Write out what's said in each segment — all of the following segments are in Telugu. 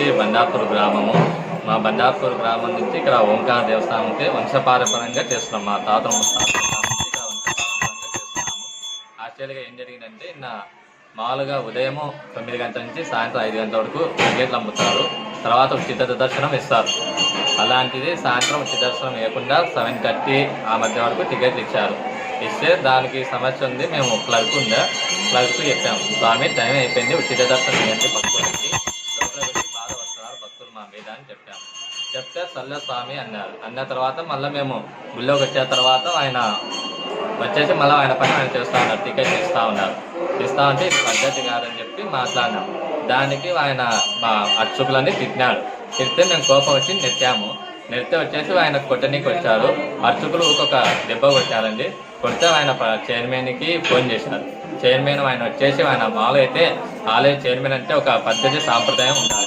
వచ్చేసి బండాపూర్ గ్రామము. మా బండాపూర్ గ్రామం నుంచి ఇక్కడ ఓంకార దేవస్థానంకి వంశపారపరంగా చేస్తున్నాం. మా తాత యాక్చువల్గా ఏం జరిగిందంటే నిన్న మామూలుగా ఉదయం తొమ్మిది గంటల నుంచి సాయంత్రం ఐదు గంటల వరకు టికెట్లు అమ్ముతారు తర్వాత ఉచిత దర్శనం ఇస్తారు. అలాంటిది సాయంత్రం ఉచిత దర్శనం ఇవ్వకుండా సెవెన్ థర్టీ ఆ మధ్య వరకు టికెట్లు ఇచ్చారు. ఇస్తే దానికి సమస్య ఉంది. మేము క్లర్క్ ఉందా క్లర్క్ చెప్పాము. స్వామి టైం అయిపోయింది. ఉచిత దర్శనం ఇవ్వండి పక్కకి లోపల వచ్చి బాధ వస్తున్నారు భక్తులు మా మీద అని చెప్పాము చెప్తే స్వామి అన్నారు. అన్న తర్వాత మళ్ళీ మేము గుళ్ళోకి వచ్చిన తర్వాత ఆయన వచ్చేసి మళ్ళీ ఆయన పని ఆయన చేస్తూ ఉన్నారు టికెట్ ఇస్తూ ఉన్నారు. ఇస్తా ఉంటే ఇది పద్ధతి కాదని చెప్పి మాట్లాడినాం. దానికి ఆయన మా అర్చకులని తిట్టినాడు తిడితే మేము కోపం వచ్చి నెట్టాము. నెడితే వచ్చేసి ఆయన కొట్టనీకి వచ్చారు. అర్చకులు ఒక్కొక్క దెబ్బ కొట్టారండి. కొడితే ఆయన ప- చైర్మన్కి ఫోన్ చేశారు. చైర్మన్ ఆయన వచ్చేసి ఆయన మాలో అయితే ఆలయ చైర్మన్ అంటే ఒక పద్ధతి సాంప్రదాయం ఉండాలి.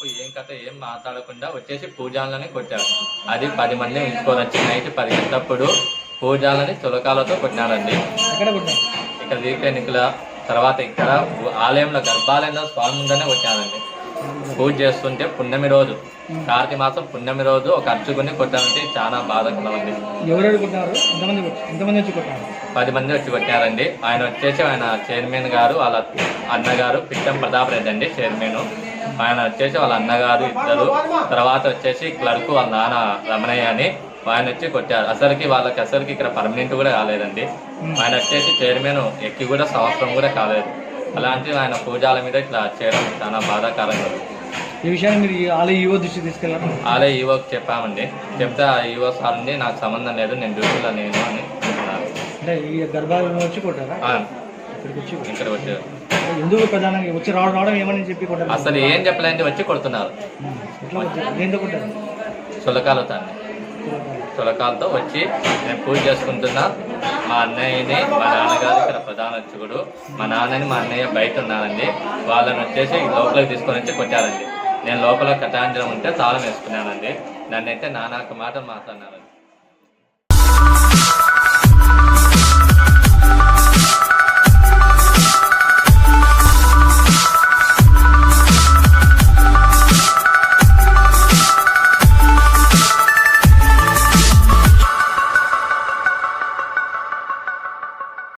తప్పు ఏం కథ ఏం మాట్లాడకుండా వచ్చేసి పూజాలని కొట్టాడు అది పది మంది ఉంచుకొని వచ్చి నైట్ పది గంటప్పుడు పూజాలని తులకాలతో కొట్టారు ఇక్కడ దీపెన్నికల తర్వాత ఇక్కడ ఆలయంలో గర్భాలయంలో స్వామి ముందనే కొట్టానండి పూజ చేస్తుంటే పున్నమి రోజు. కార్తీక మాసం పున్నమి రోజు ఒక అర్చకుని కొట్టానంటే చాలా కొట్టారు ఎంతమంది ఎంతమంది వచ్చి కొట్టారు పది మంది వచ్చి కొట్టారండి ఆయన వచ్చేసి ఆయన చైర్మన్ గారు వాళ్ళ అన్నగారు పిట్టం ప్రతాప్ రెడ్డి అండి చైర్మన్. ఆయన వచ్చేసి వాళ్ళ అన్నగారు ఇద్దరు. తర్వాత వచ్చేసి క్లర్క్ వాళ్ళ నాన్న రమణయ్య అని ఆయన వచ్చి కొట్టారు. అసలుకి వాళ్ళకి అసలుకి ఇక్కడ పర్మనెంట్ కూడా కాలేదండి. ఆయన వచ్చేసి చైర్మన్ ఎక్కి కూడా సంవత్సరం కూడా కాలేదు. అలాంటి ఆయన పూజాల మీద ఇట్లా చేయడం చాలా బాధాకరంగా ఉంది. ఈ విషయాన్ని మీరు ఆలయ ఈవో దృష్టికి తీసుకెళ్ళారు? ఆలయ ఈవోకి చెప్పామండి. చెప్తే ఆ ఈవో సార్ అండి నాకు సంబంధం లేదు నేను డ్యూటీలో నేను అని చెప్తున్నారు అంటే ఈ గర్భాలయం వచ్చి కొట్టారా? ఆ, ఇక్కడికి వచ్చి కొట్టారా? ఇక్కడ వచ్చారు ఎందుకు ప్రధానంగా వచ్చి రావడం రావడం ఏమని చెప్పి కొట్టారు? అసలు ఏం చెప్పలేండి వచ్చి కొడుతున్నారు. ఎట్లా దేంతో కొట్టారు? అండి తులకాలతో వచ్చి నేను పూజ చేసుకుంటున్నా. మా అన్నయ్యని మా నాన్నగారు ఇక్కడ ప్రధాన అర్చకుడు. మా నాన్నని మా అన్నయ్య బయట ఉన్నారండి. వాళ్ళని వచ్చేసి లోపలికి తీసుకొని వచ్చి కొట్టారండి. నేను లోపల కటాంజనం ఉంటే తాళం వేసుకున్నానండి. నన్నైతే నానాక మాట మాట్లాడినారండి.